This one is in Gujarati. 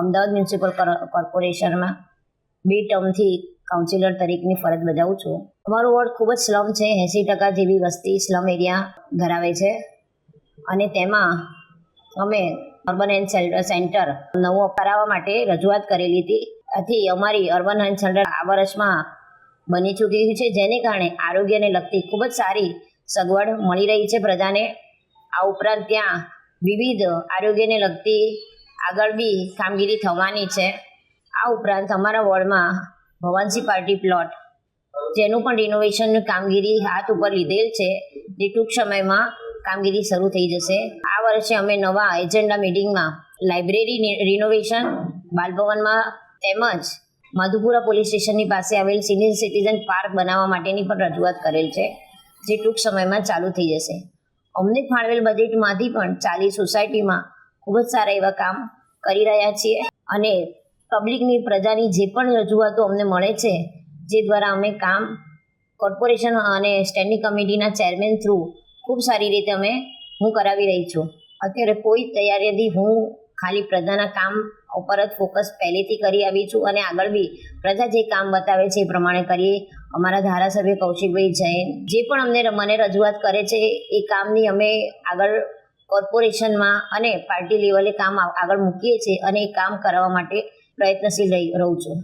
અમદાવાદ મ્યુનિસિપલ કોર્પોરેશનમાં બે ટર્મથી કાઉન્સિલર તરીકેની ફરજ બજાવું છું. અમારો વોર્ડ ખૂબ જ સ્લમ છે. એંસી ટકા જેવી વસ્તી સ્લમ એરિયા ધરાવે છે. અને તેમાં અમે અર્બન હેલ્થ સેન્ટર સેન્ટર નવું કરાવવા માટે રજૂઆત કરેલી હતી. આથી અમારી અર્બન હેલ્થ સેન્ટર આ વર્ષમાં બની ચૂકી છે. જેને કારણે આરોગ્યને લગતી ખૂબ જ સારી સગવડ મળી રહી છે પ્રજાને. આ ઉપરાંત ત્યાં વિવિધ આરોગ્યને લગતી આગળ બી કામગીરી થવાની છે. આ ઉપરાંત અમારા વોર્ડમાં ભવાનસી પાર્ટી પ્લોટ, જેનું પણ રિનોવેશનની કામગીરી હાથ ઉપર લીધેલ છે. જે ટૂંક સમયમાં કામગીરી શરૂ થઈ જશે. આ વર્ષે અમે નવા એજન્ડા મિટિંગમાં લાઇબ્રેરી રિનોવેશન બાલભવનમાં તેમજ મધુપુરા પોલીસ સ્ટેશનની પાસે આવેલ સિનિયર સિટીઝન પાર્ક બનાવવા માટેની પણ રજૂઆત કરેલ છે. જે ટૂંક સમયમાં ચાલુ થઈ જશે. અમને ફાળવેલ બજેટમાંથી પણ ચાલી સોસાયટીમાં ખૂબ જ સારા એવા કામ કરી રહ્યા છીએ અને પબ્લિકની પ્રજાની જે પણ રજૂઆતો અમને મળે છે, જે દ્વારા અમે કામ કોર્પોરેશન અને સ્ટેન્ડિંગ કમિટીના ચેરમેન થ્રુ ખૂબ સારી રીતે અમે હું કરાવી રહી છું. અત્યારે કોઈ તૈયારીથી હું ખાલી પ્રજાના કામ ઉપર જ ફોકસ પહેલેથી કરી આવી છું અને આગળ બી પ્રજા જે કામ બતાવે છે એ પ્રમાણે કરીએ. અમારા ધારાસભ્ય કૌશિકભાઈ જૈન જે પણ અમને મને રજૂઆત કરે છે, એ કામની અમે આગળ કોર્પોરેશનમાં અને પાર્ટી લેવલે કામ આગળ મૂકીએ છીએ અને એ કામ કરવા માટે પ્રયત્નશીલ રહી, રહું છું.